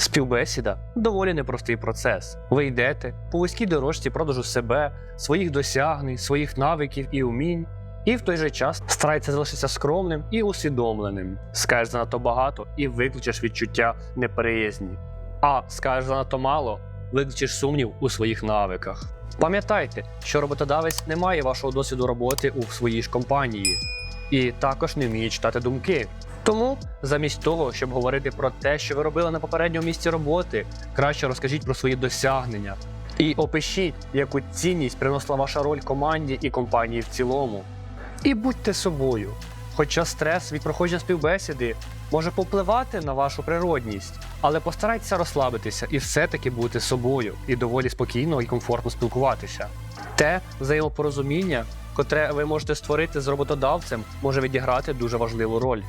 Співбесіда доволі непростий процес. Ви йдете по вузькій дорожці продажу себе, своїх досягнень, своїх навиків і умінь, і в той же час старається залишитися скромним і усвідомленим. Скажеш занадто багато і викличеш відчуття неприязні. А скажеш занадто мало, викличеш сумнів у своїх навиках. Пам'ятайте, що роботодавець не має вашого досвіду роботи у своїй ж компанії і також не вміє читати думки. Тому, замість того, щоб говорити про те, що ви робили на попередньому місці роботи, краще розкажіть про свої досягнення і опишіть, яку цінність приносила ваша роль команді і компанії в цілому. І будьте собою. Хоча стрес від проходження співбесіди може повпливати на вашу природність, але постарайтеся розслабитися і все-таки бути собою і доволі спокійно і комфортно спілкуватися. Те взаємопорозуміння, котре ви можете створити з роботодавцем, може відіграти дуже важливу роль.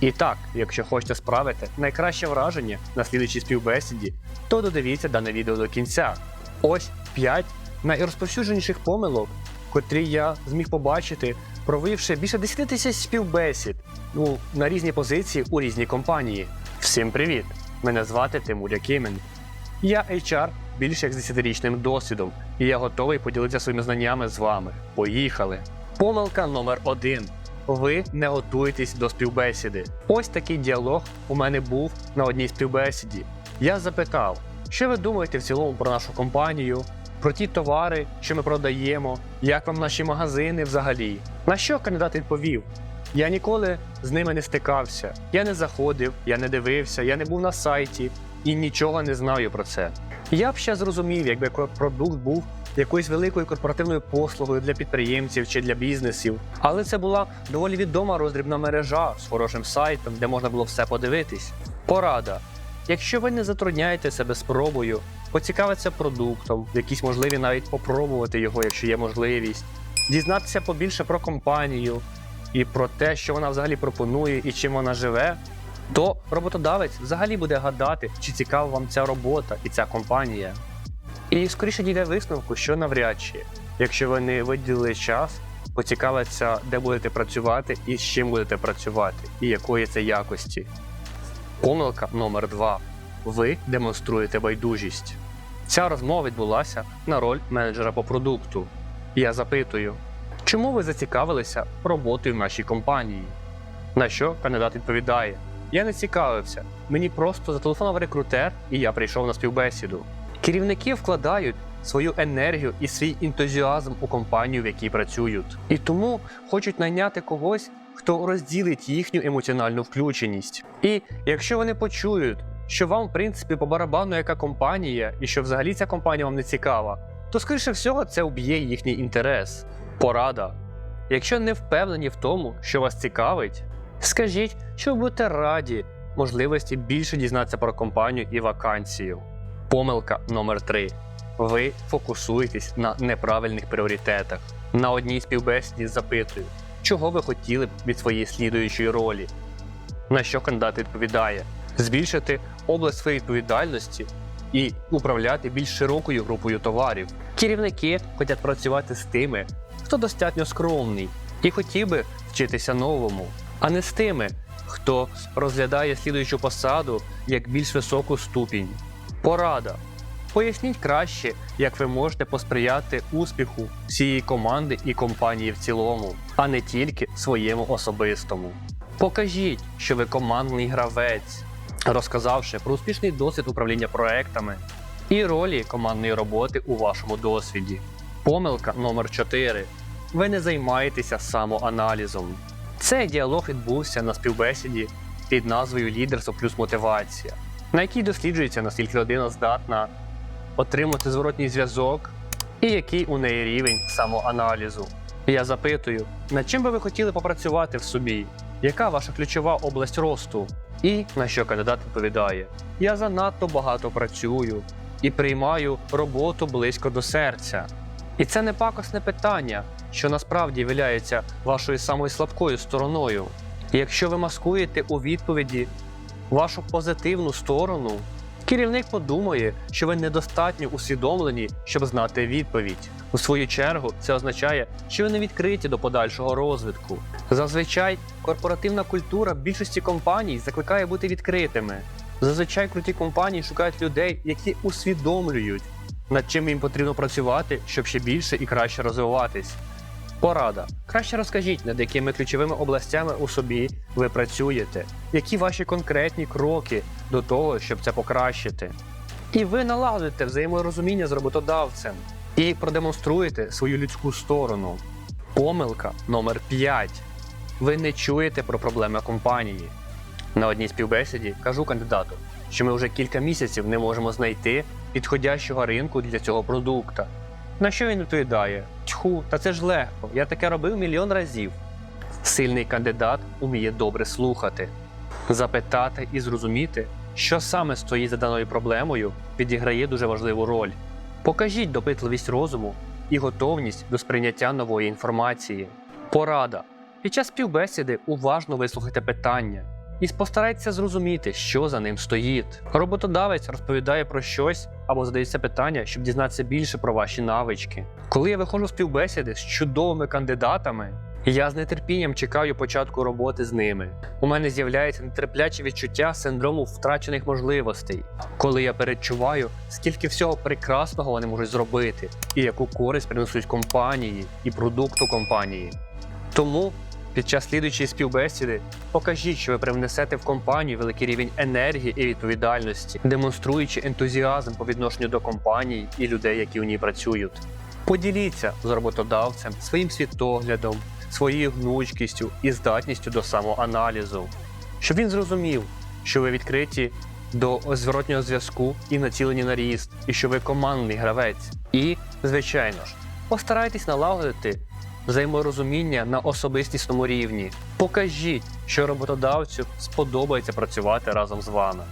І так, якщо хочете справити найкраще враження на слідчій співбесіді, то додивіться дане відео до кінця. Ось 5 найрозповсюдженіших помилок, котрі я зміг побачити, провівши більше 10 тисяч співбесід ну, на різні позиції у різній компанії. Всім привіт! Мене звати Тимур Якимен. Я HR більше як з 10-річним досвідом, і я готовий поділитися своїми знаннями з вами. Поїхали! Помилка номер 1 ви не готуєтесь до співбесіди. Ось такий діалог у мене був на одній співбесіді. Я запитав, що ви думаєте в цілому про нашу компанію, про ті товари, що ми продаємо, як вам наші магазини взагалі. На що кандидат відповів? Я ніколи з ними не стикався. Я не заходив, я не дивився, я не був на сайті і нічого не знаю про це. Я б ще зрозумів, якби продукт був якоюсь великою корпоративною послугою для підприємців чи для бізнесів. Але це була доволі відома роздрібна мережа з хорошим сайтом, де можна було все подивитись. Порада. Якщо ви не затрудняєте себе спробою, поцікавитися продуктом, якісь можливі навіть попробувати його, якщо є можливість, дізнатися побільше про компанію і про те, що вона взагалі пропонує і чим вона живе, то роботодавець взагалі буде гадати, чи цікава вам ця робота і ця компанія. І скоріше дійде висновку, що навряд чи, якщо ви не виділили час, поцікавитися, де будете працювати і з чим будете працювати, і якої це якості. Помилка номер 2 Ви демонструєте байдужість. Ця розмова відбулася на роль менеджера по продукту. Я запитую, чому ви зацікавилися роботою в нашій компанії? На що кандидат відповідає: Я не цікавився, мені просто зателефонував рекрутер, і я прийшов на співбесіду. Керівники вкладають свою енергію і свій ентузіазм у компанію, в якій працюють, і тому хочуть найняти когось, хто розділить їхню емоціональну включеність. І якщо вони почують, що вам, в принципі, по барабану яка компанія, і що взагалі ця компанія вам не цікава, то скоріше всього це вб'є їхній інтерес. Порада. Якщо не впевнені в тому, що вас цікавить, скажіть, що ви будете раді можливості більше дізнатися про компанію і вакансію. Помилка номер 3 Ви фокусуєтесь на неправильних пріоритетах. На одній співбесіді запитую, чого ви хотіли б від своєї слідуючої ролі. На що кандидат відповідає: збільшити область своєї відповідальності і управляти більш широкою групою товарів. Керівники хочуть працювати з тими, хто достатньо скромний і хотів би вчитися новому, а не з тими, хто розглядає слідуючу посаду як більш високу ступінь. Порада. Поясніть краще, як ви можете посприяти успіху всієї команди і компанії в цілому, а не тільки своєму особистому. Покажіть, що ви командний гравець, розказавши про успішний досвід управління проектами і ролі командної роботи у вашому досвіді. Помилка номер 4 Ви не займаєтеся самоаналізом. Цей діалог відбувся на співбесіді під назвою Лідерство плюс мотивація, на якій досліджується, наскільки людина здатна отримати зворотній зв'язок і який у неї рівень самоаналізу. Я запитую, над чим би ви хотіли попрацювати в собі? Яка ваша ключова область росту? І на що кандидат відповідає: Я занадто багато працюю і приймаю роботу близько до серця. І це не пакосне питання, що насправді являється вашою самою слабкою стороною. І якщо ви маскуєте у відповіді вашу позитивну сторону, керівник подумає, що ви недостатньо усвідомлені, щоб знати відповідь. У свою чергу, це означає, що ви не відкриті до подальшого розвитку. Зазвичай корпоративна культура більшості компаній закликає бути відкритими, Зазвичай круті компанії шукають людей, які усвідомлюють, над чим їм потрібно працювати, щоб ще більше і краще розвиватись. Порада. Краще розкажіть, над якими ключовими областями у собі ви працюєте, які ваші конкретні кроки до того, щоб це покращити. І ви налагодите взаєморозуміння з роботодавцем і продемонструєте свою людську сторону. Помилка номер 5. Ви не чуєте про проблеми компанії. На одній співбесіді кажу кандидату, що ми вже кілька місяців не можемо знайти підходящого ринку для цього продукта. На що він відповідає? Тьху, та це ж легко, я таке робив мільйон разів. Сильний кандидат уміє добре слухати, запитати і зрозуміти, що саме стоїть за даною проблемою, відіграє дуже важливу роль. Покажіть допитливість розуму і готовність до сприйняття нової інформації. Порада. Під час співбесіди уважно вислухайте питання і постарайтеся зрозуміти, що за ним стоїть. Роботодавець розповідає про щось або задається питання, щоб дізнатися більше про ваші навички. Коли я виходжу в співбесіди з чудовими кандидатами, я з нетерпінням чекаю початку роботи з ними. У мене з'являється нетерпляче відчуття синдрому втрачених можливостей, коли я передчуваю, скільки всього прекрасного вони можуть зробити, і яку користь принесуть компанії і продукту компанії. Тому під час слідуючої співбесіди покажіть, що ви привнесете в компанію великий рівень енергії і відповідальності, демонструючи ентузіазм по відношенню до компанії і людей, які у ній працюють. Поділіться з роботодавцем своїм світоглядом, своєю гнучкістю і здатністю до самоаналізу, щоб він зрозумів, що ви відкриті до зворотнього зв'язку і націлені на ріст, і що ви командний гравець. І, звичайно ж, постарайтесь налагодити взаєморозуміння на особистісному рівні. Покажіть, що роботодавцю сподобається працювати разом з вами.